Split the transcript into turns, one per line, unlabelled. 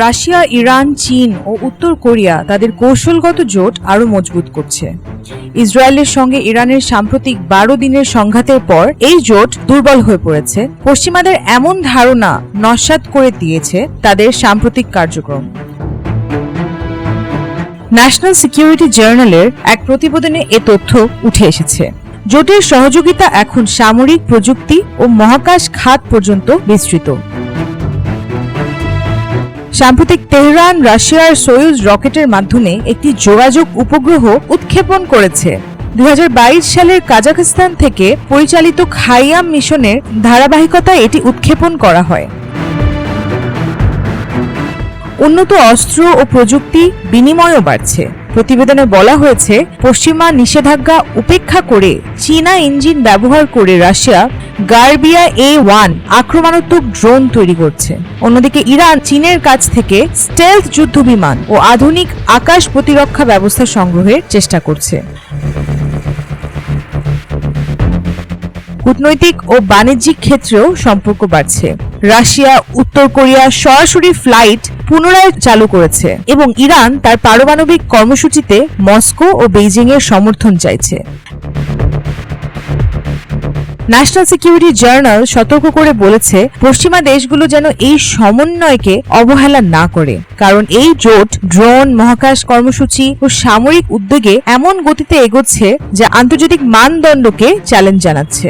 Russia, Iran, চীন ও উত্তর Korea তাদের কৌশলগত জোট আরও মজবুত করছে। ইসরায়েলের সঙ্গে ইরানের সাম্প্রতিক বারো দিনের সংঘাতের পর এই জোট দুর্বল হয়ে পড়েছে। পশ্চিমাদের এমন ধারণা নস্যাৎ করে দিয়েছে তাদের সাম্প্রতিক কার্যক্রম। ন্যাশনাল সিকিউরিটি জার্নালের এক প্রতিবেদনে এ তথ্য উঠে এসেছে। জোটের সহযোগিতা এখন সামরিক প্রযুক্তি ও মহাকাশ খাত পর্যন্ত বিস্তৃত। সাম্প্রতিক তেহরান রাশিয়ার সয়ুজ রকেটের মাধ্যমে একটি যোগাযোগ উপগ্রহ উৎক্ষেপণ করেছে। দু হাজার বাইশ সালের কাজাখস্তান থেকে পরিচালিত খাইয়াম মিশনের ধারাবাহিকতায় এটি উৎক্ষেপণ করা হয়। উন্নত অস্ত্র ও প্রযুক্তি বিনিময়ও বাড়ছে। প্রতিবেদনে বলা হয়েছে, পশ্চিমা নিষেধাজ্ঞা উপেক্ষা করে চীনা ইঞ্জিন ব্যবহার করে রাশিয়া গার্বিয়া এ ওয়ান আক্রমণাত্মক ড্রোন তৈরি করছে। অন্যদিকে ইরান চীনের কাছ থেকে স্টেলথ যুদ্ধ বিমান ও আধুনিক আকাশ প্রতিরক্ষা ব্যবস্থা সংগ্রহের চেষ্টা করছে। কূটনৈতিক ও বাণিজ্যিক ক্ষেত্রেও সম্পর্ক বাড়ছে। রাশিয়া, উত্তর কোরিয়া সরাসরি ফ্লাইট পুনরায় চালু করেছে এবং ইরান তার পারমাণবিক কর্মসূচিতে মস্কো ও বেইজিং এর সমর্থন চাইছে। ন্যাশনাল সিকিউরিটি জার্নাল সতর্ক করে বলেছে, পশ্চিমা দেশগুলো যেন এই সমন্বয়কে অবহেলা না করে, কারণ এই জোট ড্রোন, মহাকাশ কর্মসূচি ও সামরিক উদ্যোগে এমন গতিতে এগোচ্ছে যা আন্তর্জাতিক মানদণ্ডকে চ্যালেঞ্জ জানাচ্ছে।